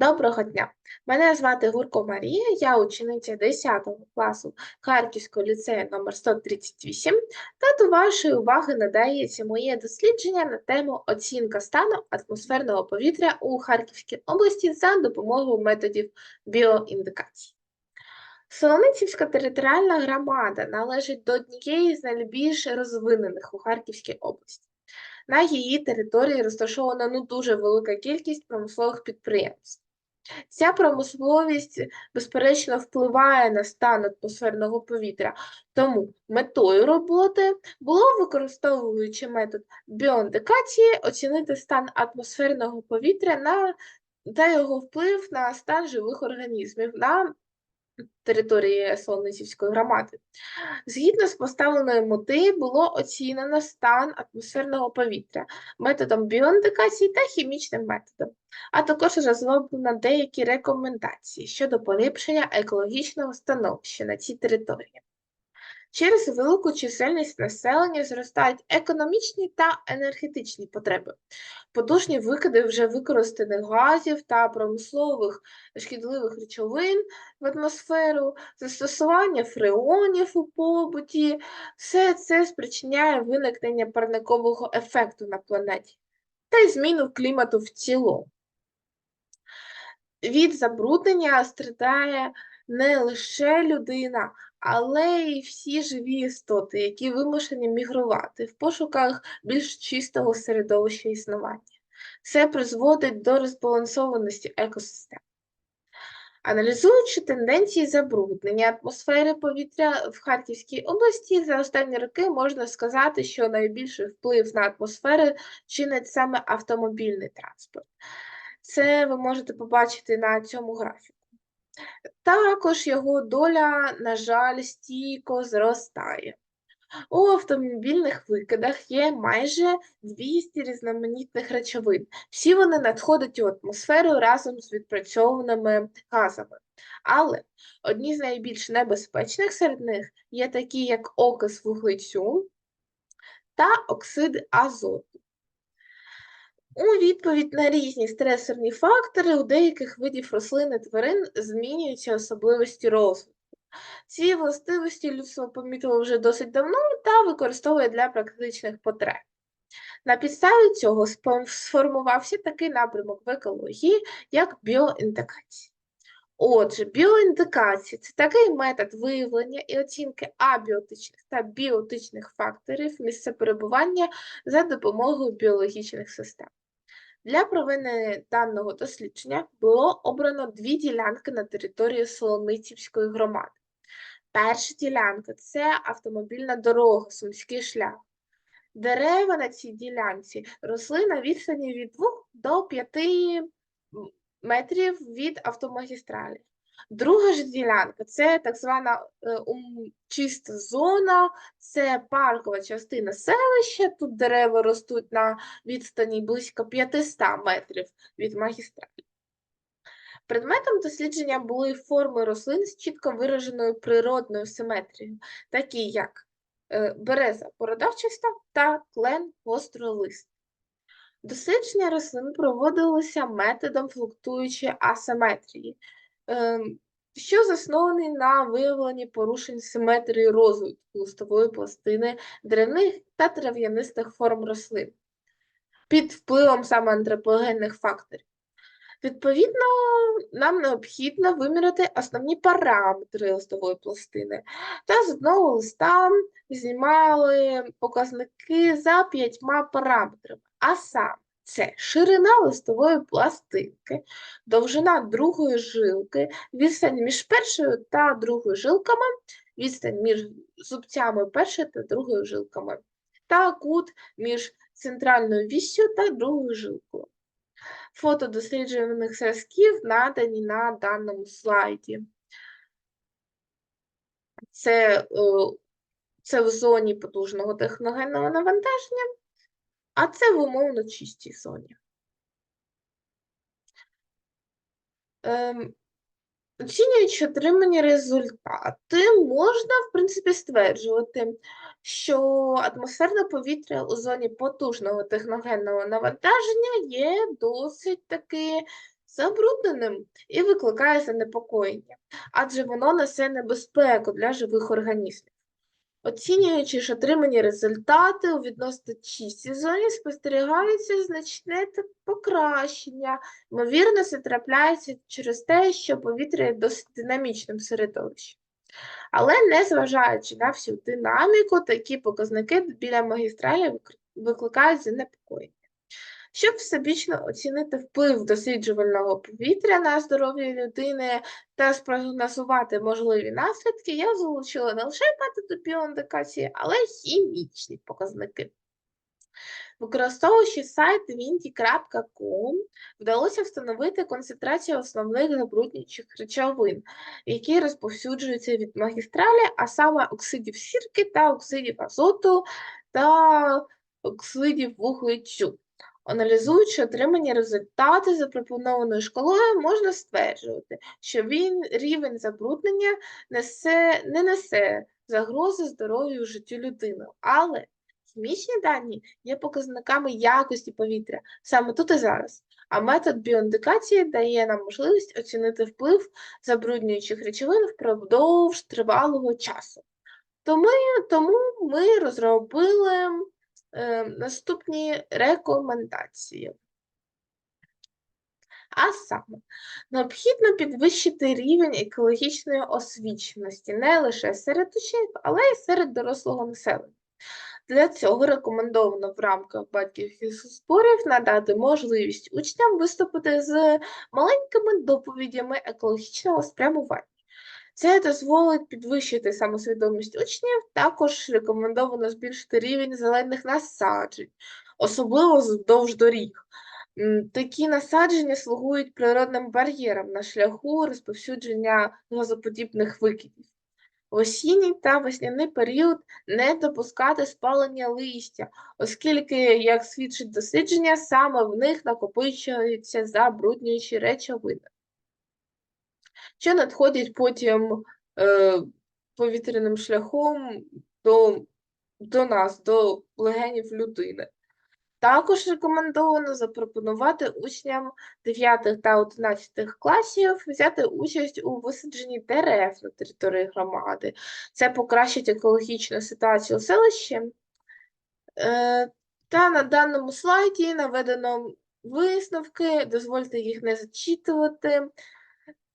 Доброго дня! Мене звати Гурко Марія, я учениця 10 класу Харківського ліцею номер 138 та до вашої уваги надається моє дослідження на тему оцінка стану атмосферного повітря у Харківській області за допомогою методів біоіндикації. Солоницівська територіальна громада належить до однієї з найбільш розвинених у Харківській області. На її території розташована ну дуже велика кількість промислових підприємств. Ця промисловість, безперечно, впливає на стан атмосферного повітря, тому метою роботи було, використовуючи метод біондикації, оцінити стан атмосферного повітря на, та його вплив на стан живих організмів на території Солоницівської громади. Згідно з поставленою мети було оцінено стан атмосферного повітря методом біоіндикації та хімічним методом, а також розроблено деякі рекомендації щодо поліпшення екологічного становища на цій території. Через велику чисельність населення зростають економічні та енергетичні потреби. Потужні викиди вже використаних газів та промислових шкідливих речовин в атмосферу, застосування фреонів у побуті, все це спричиняє виникнення парникового ефекту на планеті та й зміну клімату в цілому. Від забруднення страдає не лише людина, але й всі живі істоти, які вимушені мігрувати в пошуках більш чистого середовища існування. Це призводить до розбалансованості екосистем. Аналізуючи тенденції забруднення атмосфери повітря в Харківській області, за останні роки можна сказати, що найбільший вплив на атмосферу чинить саме автомобільний транспорт. Це ви можете побачити на цьому графіку. Також його доля, на жаль, стійко зростає. У автомобільних викидах є майже 200 різноманітних речовин. Всі вони надходять у атмосферу разом з відпрацьованими газами. Але одні з найбільш небезпечних серед них є такі, як окис вуглецю та оксид азоту. У відповідь на різні стресорні фактори у деяких видів рослин і тварин змінюються особливості розвитку. Ці властивості людство помітило вже досить давно та використовує для практичних потреб. На підставі цього сформувався такий напрямок в екології, як біоіндикація. Отже, біоіндикація це такий метод виявлення і оцінки абіотичних та біотичних факторів місця перебування за допомогою біологічних систем. Для проведення даного дослідження було обрано дві ділянки на території Солоницівської громади. Перша ділянка це автомобільна дорога, сумський шлях. Дерева на цій ділянці росли на відстані від 2 до 5 метрів від автомагістралі. Друга ж ділянка це так звана е, чиста зона, це паркова частина селища. Тут дерева ростуть на відстані близько 500 метрів від магістралі. Предметом дослідження були форми рослин з чітко вираженою природною симетрією, такі як е, береза бородавчаста та клен гостролист. Дослідження рослин проводилося методом флуктуючої асиметрії. Ем, що заснований на виявленні порушень симетрії розвитку листової пластини древних та трав'янистих форм рослин під впливом саме антропогенних факторів. Відповідно, нам необхідно виміряти основні параметри листової пластини та з одного листа знімали показники за п'ятьма параметрами, а саме це ширина листової пластинки, довжина другої жилки, відстань між першою та другою жилками, відстань між зубцями першої та другої жилками, та кут між центральною віссю та другою жилкою. Фото досліджуваних зразків надані на даному слайді. Це, це в зоні потужного техногенного навантаження а це в умовно чистій зоні. Ем, Оцінюючи отримані результати, можна, в принципі, стверджувати, що атмосферне повітря у зоні потужного техногенного навантаження є досить таки забрудненим і викликає занепокоєння, адже воно несе небезпеку для живих організмів. Оцінюючи ж отримані результати у відносно чистій зоні, спостерігається значне покращення. Ймовірно, це трапляється через те, що повітря є досить динамічним середовищем. Але незважаючи на всю динаміку, такі показники біля магістралі викликають занепокоєння. Щоб всебічно оцінити вплив досліджувального повітря на здоров'я людини та спрогнозувати можливі наслідки, я залучила не лише методи але й хімічні показники. Використовуючи сайт windy.com, вдалося встановити концентрацію основних забруднюючих речовин, які розповсюджуються від магістралі, а саме оксидів сірки та оксидів азоту та оксидів вуглецю. Аналізуючи отримані результати запропонованою шкалою, можна стверджувати, що він рівень забруднення несе, не несе загрози здоров'ю життю людини, але хімічні дані є показниками якості повітря саме тут і зараз. А метод біоіндикації дає нам можливість оцінити вплив забруднюючих речовин впродовж тривалого часу. Тому, тому ми розробили е, наступні рекомендації. А саме, необхідно підвищити рівень екологічної освіченості не лише серед учнів, але й серед дорослого населення. Для цього рекомендовано в рамках батьківських зборів надати можливість учням виступити з маленькими доповідями екологічного спрямування. Це дозволить підвищити самосвідомість учнів, також рекомендовано збільшити рівень зелених насаджень, особливо вздовж доріг. Такі насадження слугують природним бар'єром на шляху розповсюдження газоподібних викидів. В осінній та весняний період не допускати спалення листя, оскільки, як свідчить дослідження, саме в них накопичуються забруднюючі речовини що надходять потім е, повітряним шляхом до, до нас, до легенів людини. Також рекомендовано запропонувати учням 9 та 11 класів взяти участь у висадженні дерев на території громади. Це покращить екологічну ситуацію у селищі. Е, Та на даному слайді наведено висновки, дозвольте їх не зачитувати.